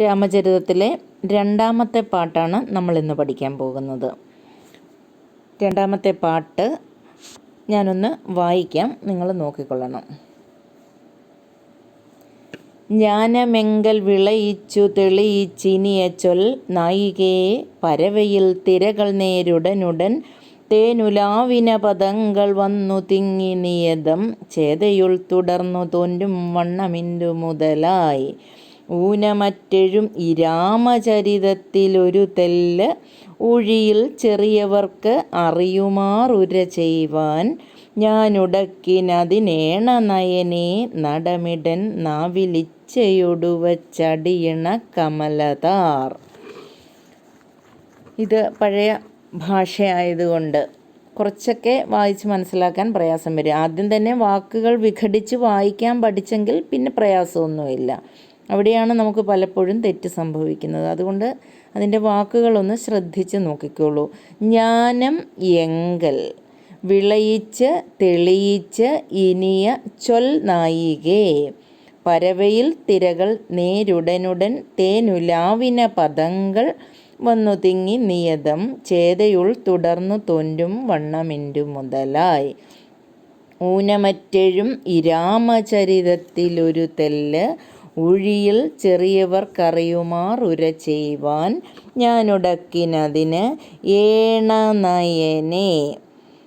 രാമചരിതത്തിലെ രണ്ടാമത്തെ പാട്ടാണ് നമ്മൾ ഇന്ന് പഠിക്കാൻ പോകുന്നത്. രണ്ടാമത്തെ പാട്ട് ഞാനൊന്ന് വായിക്കാം. നിങ്ങൾ നോക്കിക്കൊള്ളണം. ജ്ഞാനമെങ്കൽ വിളയിച്ചു തെളിയിച്ചിനിയ ചൊൽ നായികയെ പരവയിൽ തിരകൾ നേരുടനുടൻ തേനുലാവിന പദങ്ങൾ വന്നു തിങ്ങി നിയതം ചേതയുൾ തുടർന്നു തോന്നും വണ്ണമിന്റു മുതലായി. ഊനമറ്റെഴും ഈ രാമചരിതത്തിലൊരു തെല്ല് ഉഴിയിൽ ചെറിയവർക്ക് അറിയുമാറുര ചെയ്യുവാൻ ഞാനുടക്കിനതിനേണ നയനെ നടമിടൻ നാവിലിച്ചയൊടുവച്ചടിയണ കമലതാർ. ഇത് പഴയ ഭാഷയായതുകൊണ്ട് കുറച്ചൊക്കെ വായിച്ച് മനസ്സിലാക്കാൻ പ്രയാസം വരും. ആദ്യം തന്നെ വാക്കുകൾ വിഘടിച്ച് വായിക്കാൻ പഠിച്ചെങ്കിൽ പിന്നെ പ്രയാസമൊന്നുമില്ല. അവിടെയാണ് നമുക്ക് പലപ്പോഴും തെറ്റ് സംഭവിക്കുന്നത്. അതുകൊണ്ട് അതിന്റെ വാക്കുകളൊന്ന് ശ്രദ്ധിച്ച് നോക്കിക്കോളൂ. ജ്ഞാനം എങ്കൽ. വിളയിച്ച് തെളിയിച്ച് ഇനിയ ചൊൽ നായികേ. പരവയിൽ തിരകൾ നേരുടനുടൻ തേനുലാവിന പദങ്ങൾ വന്നു തിങ്ങി നിയതം. ചേതയുൾ തുടർന്നു തൊന്റും വണ്ണമിന്റു മുതലായി. ഊനമറ്റഴും ഇരാമചരിതത്തിലൊരു തെല്ല് ഉഴിയിൽ ചെറിയവർ ഉര ചെയ്യുവാൻ ഞാനുടക്കിനതിന് ഏണനയനെ.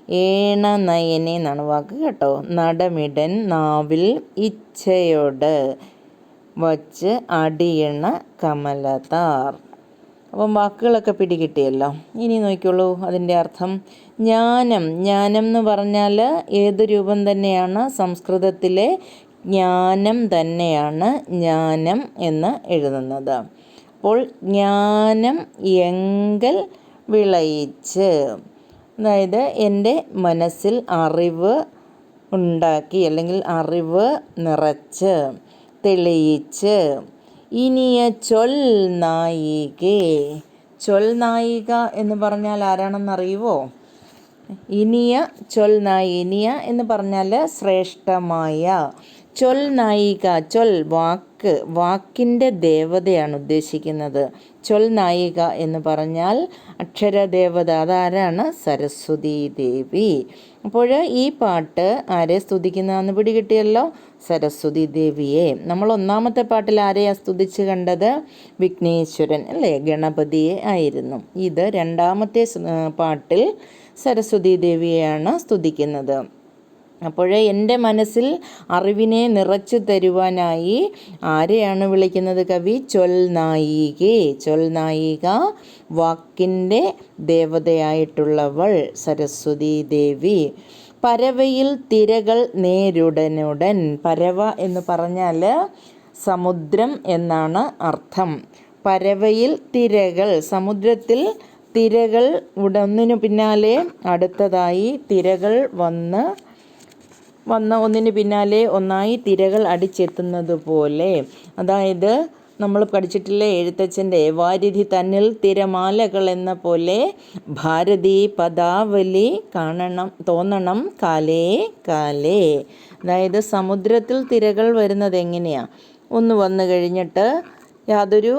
ഏണനയനെ എന്നാണ് വാക്ക് കേട്ടോ. നടമിടൻ നാവിൽ ഇച്ഛയോട് വച്ച് അടിയണ കമലതാർ. അപ്പം വാക്കുകളൊക്കെ പിടികിട്ടിയല്ലോ. ഇനി നോക്കിയുള്ളൂ അതിന്റെ അർത്ഥം. ജ്ഞാനം. ജ്ഞാനം എന്ന് പറഞ്ഞാൽ ഏത് രൂപം തന്നെയാണ്? സംസ്കൃതത്തിലെ ജ്ഞാനം തന്നെയാണ് ജ്ഞാനം എന്ന് എഴുതുന്നത്. അപ്പോൾ ജ്ഞാനം എങ്കൽ വിളയിച്ച് അതായത് എന്റെ മനസ്സിൽ അറിവ് ഉണ്ടാക്കി അല്ലെങ്കിൽ അറിവ് നിറച്ച് തെളിയിച്ച് ഇനിയ ചൊൽ നായികേ. ചൊൽ നായിക എന്ന് പറഞ്ഞാൽ ആരാണെന്നറിയുവോ? ഇനിയ ചൊൽ നായി ഇനിയ എന്ന് പറഞ്ഞാൽ ശ്രേഷ്ഠമായ ചൊൽ നായിക ചൊൽ വാക്ക് വാക്കിന്റെ ദേവതയാണ് ഉദ്ദേശിക്കുന്നത്. ചൊൽ നായിക എന്ന് പറഞ്ഞാൽ അക്ഷരദേവത അതാരാണ്? സരസ്വതി ദേവി. അപ്പോൾ ഈ പാട്ട് ആരെ സ്തുതിക്കുന്നതെന്ന് പിടികിട്ടിയല്ലോ? സരസ്വതി ദേവിയെ. നമ്മൾ ഒന്നാമത്തെ പാട്ടിൽ ആരെയാണ് സ്തുതിച്ച് കണ്ടത്? വിഘ്നേശ്വരൻ അല്ലേ? ഗണപതിയെ ആയിരുന്നു. ഇത് രണ്ടാമത്തെ പാട്ടിൽ സരസ്വതി ദേവിയെയാണ് സ്തുതിക്കുന്നത്. അപ്പോൾ എന്റെ മനസ്സിൽ അറിവിനെ നിറച്ചു തരുവാനായി ആരെയാണ് വിളിക്കുന്നത് കവി? ചൊൽനായികെ ചൊൽനായിക ചൊൽ വാക്കിന്റെ ദേവതയായിട്ടുള്ളവൾ സരസ്വതി ദേവി. പരവയിൽ തിരകൾ നേരുടനുടൻ. പരവ എന്ന് പറഞ്ഞാൽ സമുദ്രം എന്നാണ് അർത്ഥം. പരവയിൽ തിരകൾ സമുദ്രത്തിൽ തിരകൾ ഉടന്നിനു പിന്നാലെ അടുത്തതായി തിരകൾ വന്ന് വന്ന ഒന്നിന് പിന്നാലെ ഒന്നായി തിരകൾ അടിച്ചെത്തുന്നത് പോലെ അതായത് നമ്മൾ പഠിച്ചിട്ടില്ലേ എഴുത്തച്ഛന്റെ വാരിധി തന്നിൽ തിരമാലകൾ എന്ന പോലെ ഭാരതി പദാവലി കാണണം തോന്നണം കാലേ കാലേ. അതായത് സമുദ്രത്തിൽ തിരകൾ വരുന്നത് എങ്ങനെയാണ് ഒന്ന് വന്നു കഴിഞ്ഞിട്ട് യാതൊരു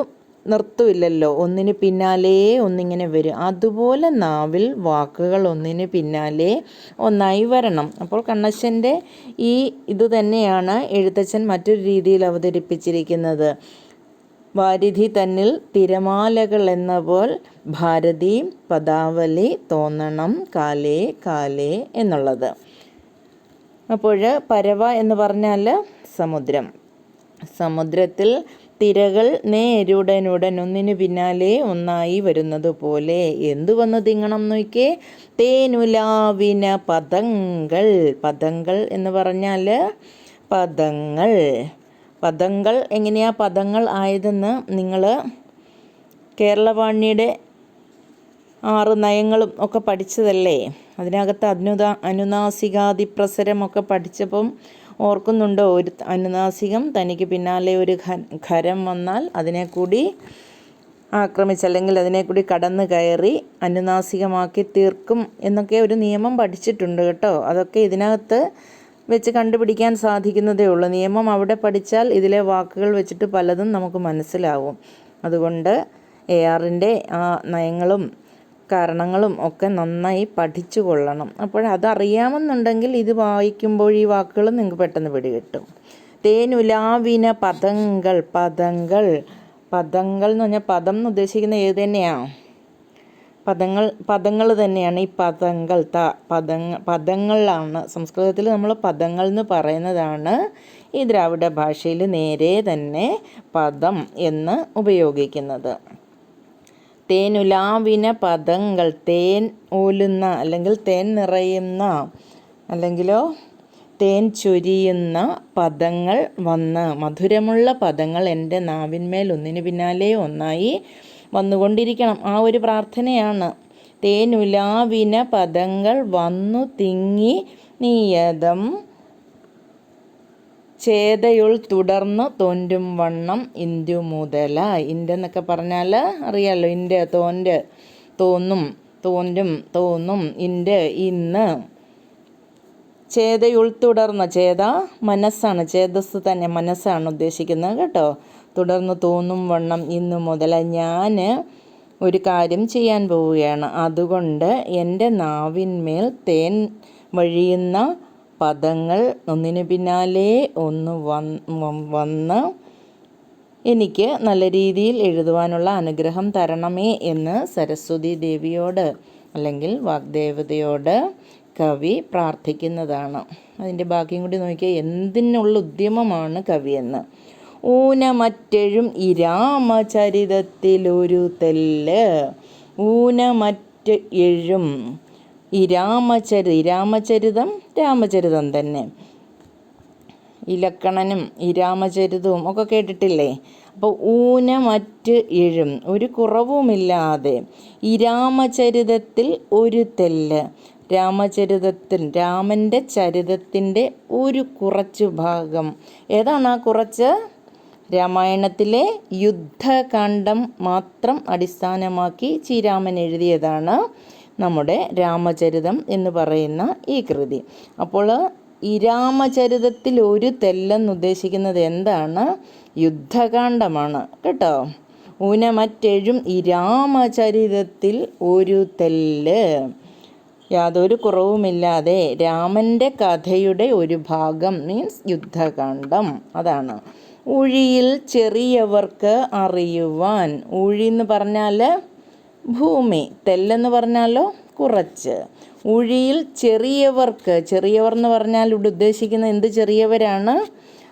നിർത്തുമില്ലല്ലോ ഒന്നിന് പിന്നാലെ ഒന്നിങ്ങനെ വരും. അതുപോലെ നാവിൽ വാക്കുകൾ ഒന്നിന് പിന്നാലെ ഒന്നായി വരണം. അപ്പോൾ കണ്ണശന്റെ ഈ ഇത് തന്നെയാണ് എഴുത്തച്ഛൻ മറ്റൊരു രീതിയിൽ അവതരിപ്പിച്ചിരിക്കുന്നത്. വാരിധി തന്നിൽ തിരമാലകൾ എന്ന പോൽ ഭാരതി പദാവലി തോന്നണം കാലേ കാലേ എന്നുള്ളത്. അപ്പോൾ പരവ എന്ന് പറഞ്ഞാൽ സമുദ്രം. സമുദ്രത്തിൽ തിരകൾ നേരുടനുടൻ ഒന്നിനു പിന്നാലെ ഒന്നായി വരുന്നത് പോലെ എന്തു വന്ന് തിങ്ങണം നോക്കിയേ തേനുലാവിന പദങ്ങൾ. പദങ്ങൾ എന്ന് പറഞ്ഞാൽ പദങ്ങൾ. പദങ്ങൾ എങ്ങനെയാ പദങ്ങൾ ആയതെന്ന് നിങ്ങൾ കേരളവാണിയുടെ ആറ് നയങ്ങളും ഒക്കെ പഠിച്ചതല്ലേ? അതിനകത്ത് അനുദാ അനുനാസികാതിപ്രസരമൊക്കെ പഠിച്ചപ്പം ഓർക്കുന്നുണ്ടോ? ഒരു അനുനാസികം തനിക്ക് പിന്നാലെ ഒരു ഖരം വന്നാൽ അതിനെ കൂടി ആക്രമിച്ച് അല്ലെങ്കിൽ കടന്നു കയറി അനുനാസികമാക്കി തീർക്കും എന്നൊക്കെ ഒരു നിയമം പഠിച്ചിട്ടുണ്ട് കേട്ടോ. അതൊക്കെ ഇതിനകത്ത് വെച്ച് കണ്ടുപിടിക്കാൻ സാധിക്കുന്നതേ ഉള്ളൂ. നിയമം അവിടെ പഠിച്ചാൽ ഇതിലെ വാക്കുകൾ വെച്ചിട്ട് പലതും നമുക്ക് മനസ്സിലാവും. അതുകൊണ്ട് എ ആറിന്റെ ആ നയങ്ങളും കാരണങ്ങളും ഒക്കെ നന്നായി പഠിച്ചു കൊള്ളണം അപ്പോൾ അതറിയാമെന്നുണ്ടെങ്കിൽ ഇത് വായിക്കുമ്പോൾ ഈ വാക്കുകൾ നിങ്ങൾക്ക് പെട്ടെന്ന് പിടികിട്ടും. തേനുലാവിന പദങ്ങൾ പദങ്ങൾ പദങ്ങൾ എന്ന് പറഞ്ഞാൽ പദം എന്ന് ഉദ്ദേശിക്കുന്നത് ഏത് തന്നെയാണ് പദങ്ങൾ പദങ്ങൾ തന്നെയാണ് ഈ പദങ്ങൾ ത പദങ്ങൾ പദങ്ങളിലാണ് സംസ്കൃതത്തിൽ നമ്മൾ പദങ്ങൾ എന്ന് പറയുന്നതാണ് ഈ ദ്രാവിഡ ഭാഷയിൽ നേരെ തന്നെ പദം എന്ന് ഉപയോഗിക്കുന്നത്. തേനുലാവിന പദങ്ങൾ തേൻ ഓലുന്ന അല്ലെങ്കിൽ തേൻ നിറയുന്ന അല്ലെങ്കിലോ തേൻ ചൊരിയുന്ന പദങ്ങൾ വന്ന് മധുരമുള്ള പദങ്ങൾ എന്റെ നാവിന്മേൽ ഒന്നിനു പിന്നാലെ ഒന്നായി വന്നുകൊണ്ടിരിക്കണം. ആ ഒരു പ്രാർത്ഥനയാണ്. തേനുലാവിന പദങ്ങൾ വന്നു തിങ്ങി നീയതം ചേതയുൾ തുടർന്ന് തോന്റും വണ്ണം ഇന്ദു മുതല. ഇന്ത്യ എന്നൊക്കെ പറഞ്ഞാൽ അറിയാലോ ഇന്ത്യ തോന്റെ തോന്നും തോന്റും തോന്നും ഇന്റെ ഇന്ന്. ചേതയുൾ തുടർന്ന് ചേത മനസ്സാണ് ചേതസ് തന്നെ മനസ്സാണ് ഉദ്ദേശിക്കുന്നത് കേട്ടോ. തുടർന്ന് തോന്നും വണ്ണം ഇന്ന് മുതൽ ഞാൻ ഒരു കാര്യം ചെയ്യാൻ പോവുകയാണ്. അതുകൊണ്ട് എന്റെ നാവിന്മേൽ തേൻ വഴിയുന്ന പദങ്ങൾ ഒന്നിനു പിന്നാലെ ഒന്ന് വന്ന് എനിക്ക് നല്ല രീതിയിൽ എഴുതുവാനുള്ള അനുഗ്രഹം തരണമേ എന്ന് സരസ്വതി ദേവിയോട് അല്ലെങ്കിൽ വാഗ്ദേവതയോട് കവി പ്രാർത്ഥിക്കുന്നതാണ്. അതിന്റെ ബാക്കിയും കൂടി നോക്കിയാൽ എന്തിനുള്ള ഉദ്യമമാണ് കവിയെന്ന്. ഊനമറ്റഴും ഇരാമചരിതത്തിലൊരു രാമചരിതത്തിലൊരു തെല്ല് ഊനമറ്റ എഴും ഈ രാമചരി രാമചരിതം രാമചരിതം തന്നെ. ഇലക്കണനും ഈ രാമചരിതവും ഒക്കെ കേട്ടിട്ടില്ലേ? അപ്പോൾ ഊനമറ്റ് ഇഴും ഒരു കുറവുമില്ലാതെ ഈ രാമചരിതത്തിൽ ഒരു തെല്ല് രാമചരിതത്തിൽ രാമന്റെ ചരിതത്തിന്റെ ഒരു കുറച്ച് ഭാഗം. ഏതാണ് ആ കുറച്ച്? രാമായണത്തിലെ യുദ്ധകാന്ഡം മാത്രം അടിസ്ഥാനമാക്കി ശ്രീരാമൻ എഴുതിയതാണ്. നമ്മുടെ രാമചരിതം എന്ന് പറയുന്ന ഈ കൃതി. അപ്പോൾ ഈ രാമചരിതത്തിൽ ഒരു തെല്ലെന്ന് ഉദ്ദേശിക്കുന്നത് എന്താണ്? യുദ്ധകാന്ഡമാണ്. കേട്ടോ? ഊനമറ്റെഴും ഈ രാമചരിതത്തിൽ ഒരു തെല്ല്. യാതൊരു കുറവുമില്ലാതെ രാമന്റെ കഥയുടെ ഒരു ഭാഗം മീൻസ് യുദ്ധകാന്ഡം. അതാണ്. ഉഴിയിൽ ചെറിയവർക്ക് അറിയുവാൻ. ഉഴി എന്ന് പറഞ്ഞാൽ ഭൂമി തെല്ലെന്ന് പറഞ്ഞാലോ കുറച്ച്. ഉഴിയിൽ ചെറിയവർക്ക് ചെറിയവർ എന്ന് പറഞ്ഞാൽ ഇവിടെ ഉദ്ദേശിക്കുന്ന എന്ത് ചെറിയവരാണ്?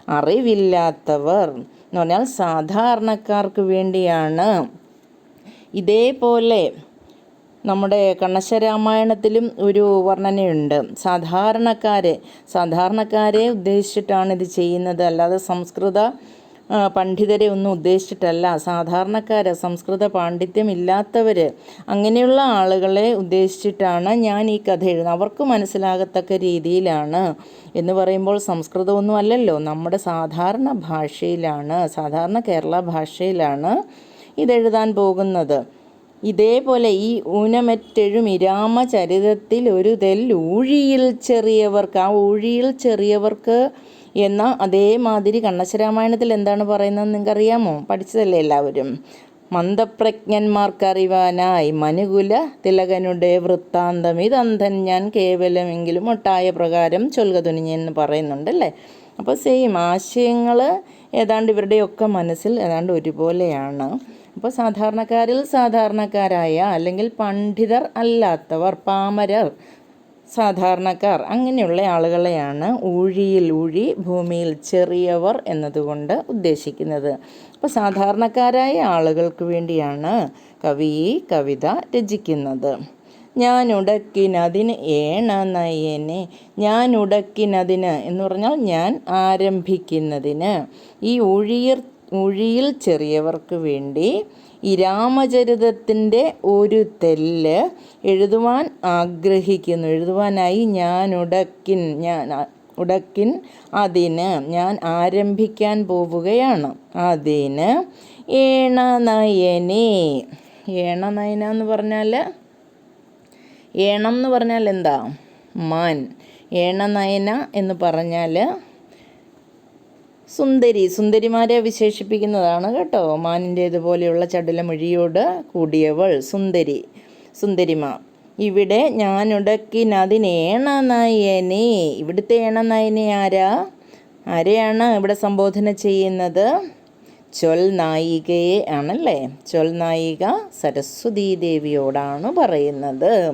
അറിവില്ലാത്തവർ എന്ന് പറഞ്ഞാൽ സാധാരണക്കാർക്ക് വേണ്ടിയാണ്. ഇതേപോലെ നമ്മുടെ കണ്ണശരാമായണത്തിലും ഒരു വർണനയുണ്ട്. സാധാരണക്കാരെ സാധാരണക്കാരെ ഉദ്ദേശിച്ചിട്ടാണ് ഇത് ചെയ്യുന്നത്. അല്ലാതെ സംസ്കൃത പണ്ഡിതരെ ഒന്നും ഉദ്ദേശിച്ചിട്ടല്ല. സാധാരണക്കാർ സംസ്കൃത പാണ്ഡിത്യം ഇല്ലാത്തവർ അങ്ങനെയുള്ള ആളുകളെ ഉദ്ദേശിച്ചിട്ടാണ് ഞാൻ ഈ കഥ എഴുതുന്നത്. അവർക്ക് മനസ്സിലാകത്തക്ക രീതിയിലാണ് എന്ന് പറയുമ്പോൾ സംസ്കൃതമൊന്നും അല്ലല്ലോ. നമ്മുടെ സാധാരണ ഭാഷയിലാണ് സാധാരണ കേരള ഭാഷയിലാണ് ഇതെഴുതാൻ പോകുന്നത്. ഇതേപോലെ ഈ ഊനമറ്റെഴും ഇരാമ ചരിതത്തിൽ ഒരു തെൽ ഊഴിയിൽ ചെറിയവർക്ക് ആ ഊഴിയിൽ ചെറിയവർക്ക് എന്ന അതേമാതിരി കണ്ണശരാമായണത്തിൽ എന്താണ് പറയുന്നത് നിങ്ങൾക്കറിയാമോ? പഠിച്ചതല്ലേ എല്ലാവരും? മന്ദപ്രജ്ഞന്മാർക്കറിവാനായി മനുകുല തിലകനുടെ വൃത്താന്തം. ഇതന്ധൻ ഞാൻ കേവലമെങ്കിലും ഒട്ടായ പ്രകാരം ചൊൽക തുനിഞ്ഞെന്ന് പറയുന്നുണ്ടല്ലേ? അപ്പോൾ സെയിം ആശയങ്ങൾ ഏതാണ്ട് ഇവരുടെയൊക്കെ മനസ്സിൽ ഏതാണ്ട് ഒരുപോലെയാണ്. അപ്പോൾ സാധാരണക്കാരിൽ സാധാരണക്കാരായ അല്ലെങ്കിൽ പണ്ഡിതർ അല്ലാത്തവർ പാമരർ സാധാരണക്കാർ. അങ്ങനെയുള്ള ആളുകളെയാണ് ഊഴിയിൽ ഊഴി ഭൂമിയിൽ ചെറിയവർ എന്നതുകൊണ്ട് ഉദ്ദേശിക്കുന്നത്. അപ്പോൾ സാധാരണക്കാരായ ആളുകൾക്ക് വേണ്ടിയാണ് കവി കവിത രചിക്കുന്നത്. ഞാൻ ഉടക്കിനതിന് ഏണ നയനെ ഞാൻ ഉടക്കിനതിന് എന്ന് പറഞ്ഞാൽ ഞാൻ ആരംഭിക്കുന്നതിന്. ഈ ഊഴിയർ ഊഴിയിൽ ചെറിയവർക്ക് വേണ്ടി ഈ രാമചരിതത്തിന്റെ ഒരു തെല്ല് എഴുതുവാൻ ആഗ്രഹിക്കുന്നു. എഴുതുവാനായി ഞാൻ ഉടക്കിൻ ഞാൻ ഉടക്കിൻ അതിന് ഞാൻ ആരംഭിക്കാൻ പോവുകയാണ്. അതിന് ഏണനയനെ. ഏണനയന എന്ന് പറഞ്ഞാൽ ഏണം എന്ന് പറഞ്ഞാൽ എന്താ? മാൻ. ഏണനയന എന്ന് പറഞ്ഞാൽ സുന്ദരി സുന്ദരിമാരെ വിശേഷിപ്പിക്കുന്നതാണ് കേട്ടോ. മാനിന്റേതുപോലെയുള്ള ചടുലമൊഴിയോട് കൂടിയവൾ സുന്ദരി സുന്ദരിമ. ഇവിടെ ഞാനുടക്കിനതിനേണനയനെ ഇവിടുത്തെ ഏണനയനെ ആരാ? ആരെയാണ് ഇവിടെ സംബോധന ചെയ്യുന്നത്? ചൊൽ നായികയെ ആണല്ലേ? ചൊൽ നായിക സരസ്വതീ ദേവിയോടാണ് പറയുന്നത്.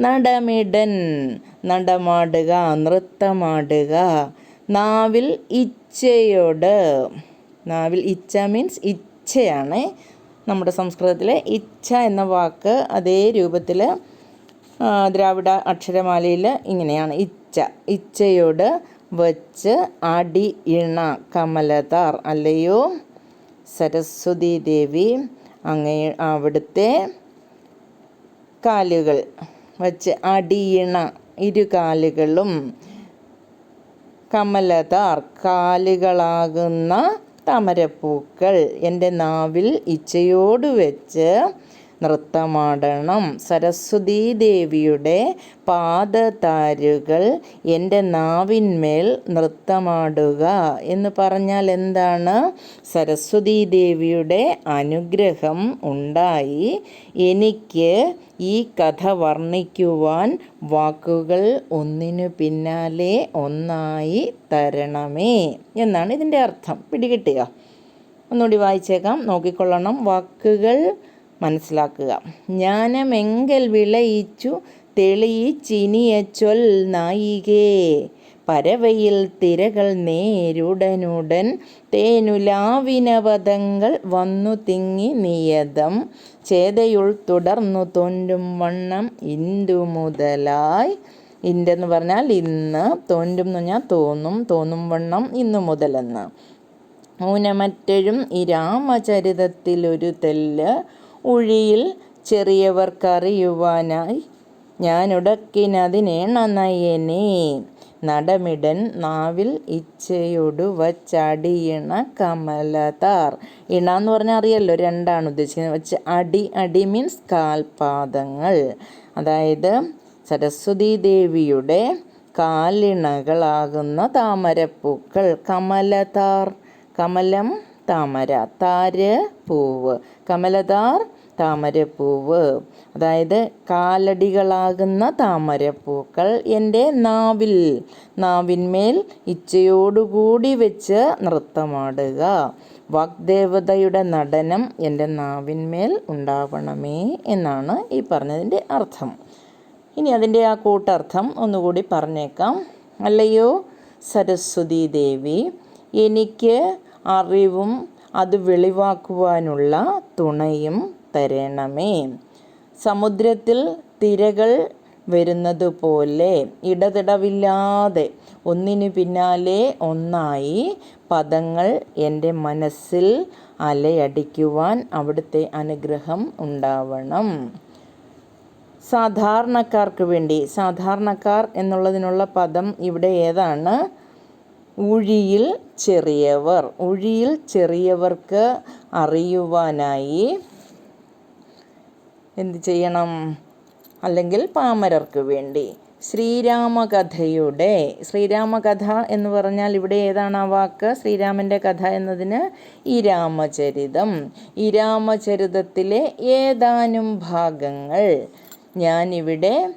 നടമിടൻ നടമാടുക നൃത്തമാടുക നാവിൽ ഇച്ഛയോട്. നാവിൽ ഇച്ഛ മീൻസ് ഇച്ഛയാണ്. നമ്മുടെ സംസ്കൃതത്തിലെ ഇച്ഛ എന്ന വാക്ക് അതേ രൂപത്തിൽ ദ്രാവിഡ അക്ഷരമാലയിൽ ഇങ്ങനെയാണ്. ഇച്ഛ ഇച്ഛയോട് വച്ച് അടി ഇണ കമലതാർ അല്ലയോ സരസ്വതി ദേവി അങ്ങേ അവിടുത്തെ കാലുകൾ വച്ച് അടിയിണ ഇരു കാലുകളും കമലതാർ കാലുകളാകുന്ന താമരപ്പൂക്കൾ എന്റെ നാവിൽ ഇച്ചയോട് വെച്ച് നൃത്തമാടണം. സരസ്വതീ ദേവിയുടെ പാദതാരുകൾ എന്റെ നാവിന്മേൽ നൃത്തമാടുക എന്ന് പറഞ്ഞാൽ എന്താണ്? സരസ്വതീ ദേവിയുടെ അനുഗ്രഹം ഉണ്ടായി. എനിക്ക് ഈ കഥ വർണിക്കുവാൻ വാക്കുകൾ ഒന്നിനു പിന്നാലെ ഒന്നായി തരണമേ എന്നാണ് ഇതിന്റെ അർത്ഥം. പിടികിട്ടുക. ഒന്നുകൂടി വായിച്ചേക്കാം. നോക്കിക്കൊള്ളണം. വാക്കുകൾ മനസ്സിലാക്കുക. ജ്ഞാനമെങ്കൽ വിളയിച്ചു തെളിയിച്ചിനിയ ചൊൽ നായികേ. പരവയിൽ തിരകൾ നേരുടനുടൻ തേനുലാവിനവതങ്ങൾ വന്നു തിങ്ങി നിയതം. ചേതയുൾ തുടർന്നു തോണ്ടും വണ്ണം ഇന്ദു മുതലായി. ഇന്റെന്ന് പറഞ്ഞാൽ ഇന്ന് തോണ്ടും എന്ന് പറഞ്ഞാൽ തോന്നും തോന്നും വണ്ണം ഇന്നു മുതലെന്ന്. ഊനമറ്റഴും ഈ രാമചരിതത്തിലൊരു തെല്ല് ഉഴിയിൽ ചെറിയവർക്കറിയുവാനായി ഞാനുടക്കിനതിനേണനയനേ നടമിടൻ നാവിൽ ഇച്ഛയൊടു വച്ചടിയിണ കമലതാർ. ഇണ എന്ന് പറഞ്ഞാൽ അറിയല്ലോ രണ്ടാണ് ഉദ്ദേശിക്കുന്നത്. വെച്ച് അടി അടി മീൻസ് കാൽപാദങ്ങൾ. അതായത് സരസ്വതി ദേവിയുടെ കാലിണകളാകുന്ന താമരപ്പൂക്കൾ. കമലതാർ കമലം താമര താര് പൂവ് കമലതാർ താമരപ്പൂവ്. അതായത് കാലടികളാകുന്ന താമരപ്പൂക്കൾ എന്റെ നാവിൽ. നാവിന്മേൽ ഇച്ഛയോടുകൂടി വെച്ച് നൃത്തമാടുക. വാഗ്ദേവതയുടെ നടനം എന്റെ നാവിന്മേൽ ഉണ്ടാവണമേ എന്നാണ് ഈ പറഞ്ഞതിന്റെ അർത്ഥം. ഇനി അതിന്റെ ആ കൂട്ടർത്ഥം ഒന്നുകൂടി പറഞ്ഞേക്കാം. അല്ലയോ സരസ്വതി ദേവി എനിക്ക് അറിവും അത് വെളിവാക്കുവാനുള്ള തുണയും തരണമേ. സമുദ്രത്തിൽ തിരകൾ വരുന്നത് പോലെ ഇടതിടവില്ലാതെ ഒന്നിനു പിന്നാലെ ഒന്നായി പദങ്ങൾ എന്റെ മനസ്സിൽ അലയടിക്കുവാൻ അവിടുത്തെ അനുഗ്രഹം ഉണ്ടാവണം. സാധാരണക്കാർക്ക് വേണ്ടി സാധാരണക്കാർ എന്നുള്ളതിനുള്ള പദം ഇവിടെ ഏതാണ്? ഉഴിയിൽ ചെറിയവർ. ഉഴിയിൽ ചെറിയവർക്ക് അറിയുവാനായി എന്ത് ചെയ്യണം? അല്ലെങ്കിൽ പാമരർക്ക് വേണ്ടി. ശ്രീരാമകഥയുടെ ശ്രീരാമകഥ എന്ന് പറഞ്ഞാൽ ഇവിടെ ഏതാണ് ആ വാക്ക്? ശ്രീരാമന്റെ കഥ എന്നതിന് ഈ രാമചരിതം. ഈ രാമചരിതത്തിലെ ഏതാനും ഭാഗങ്ങൾ ഞാനിവിടെ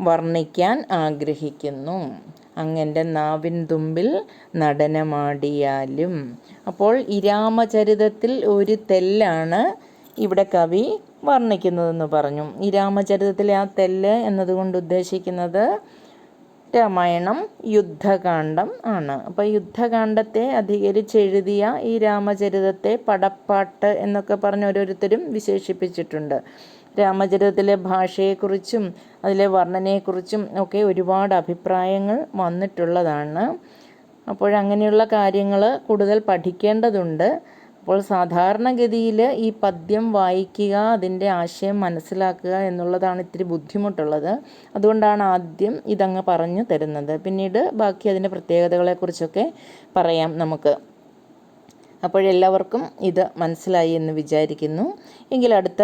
വർണിക്കാൻ ആഗ്രഹിക്കുന്നു. അങ്ങന്റെ നാവിൻ തുമ്പിൽ നടനമാടിയാലും. അപ്പോൾ ഈ രാമചരിതത്തിൽ ഒരു തെല്ലാണ് ഇവിടെ കവി വർണിക്കുന്നതെന്ന് പറഞ്ഞു. ഈ രാമചരിതത്തിലെ ആ തെല്ല് എന്നതുകൊണ്ട് ഉദ്ദേശിക്കുന്നത് രാമായണം യുദ്ധകാന്ഡം ആണ്. അപ്പോൾ യുദ്ധകാന്ഡത്തെ അധികരിച്ചെഴുതിയ ഈ രാമചരിതത്തെ പടപ്പാട്ട് എന്നൊക്കെ പറഞ്ഞ് ഓരോരുത്തരും വിശേഷിപ്പിച്ചിട്ടുണ്ട്. രാമചരിതത്തിലെ ഭാഷയെക്കുറിച്ചും അതിലെ വർണനയെക്കുറിച്ചും ഒക്കെ ഒരുപാട് അഭിപ്രായങ്ങൾ വന്നിട്ടുള്ളതാണ്. അപ്പോഴങ്ങനെയുള്ള കാര്യങ്ങൾ കൂടുതൽ പഠിക്കേണ്ടതുണ്ട്. അപ്പോൾ സാധാരണഗതിയിൽ ഈ പദ്യം വായിക്കുക അതിന്റെ ആശയം മനസ്സിലാക്കുക എന്നുള്ളതാണ് ഇത്തിരി ബുദ്ധിമുട്ടുള്ളത്. അതുകൊണ്ടാണ് ആദ്യം ഇതങ്ങ് പറഞ്ഞു തരുന്നത്. പിന്നീട് ബാക്കി അതിന്റെ പ്രത്യേകതകളെക്കുറിച്ചൊക്കെ പറയാം നമുക്ക്. അപ്പോഴെല്ലാവർക്കും ഇത് മനസ്സിലായി എന്ന് വിചാരിക്കുന്നു. എങ്കിൽ അടുത്ത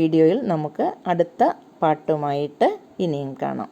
വീഡിയോയിൽ നമുക്ക് അടുത്ത പാട്ടുമായിട്ട് ഇനിയും കാണാം.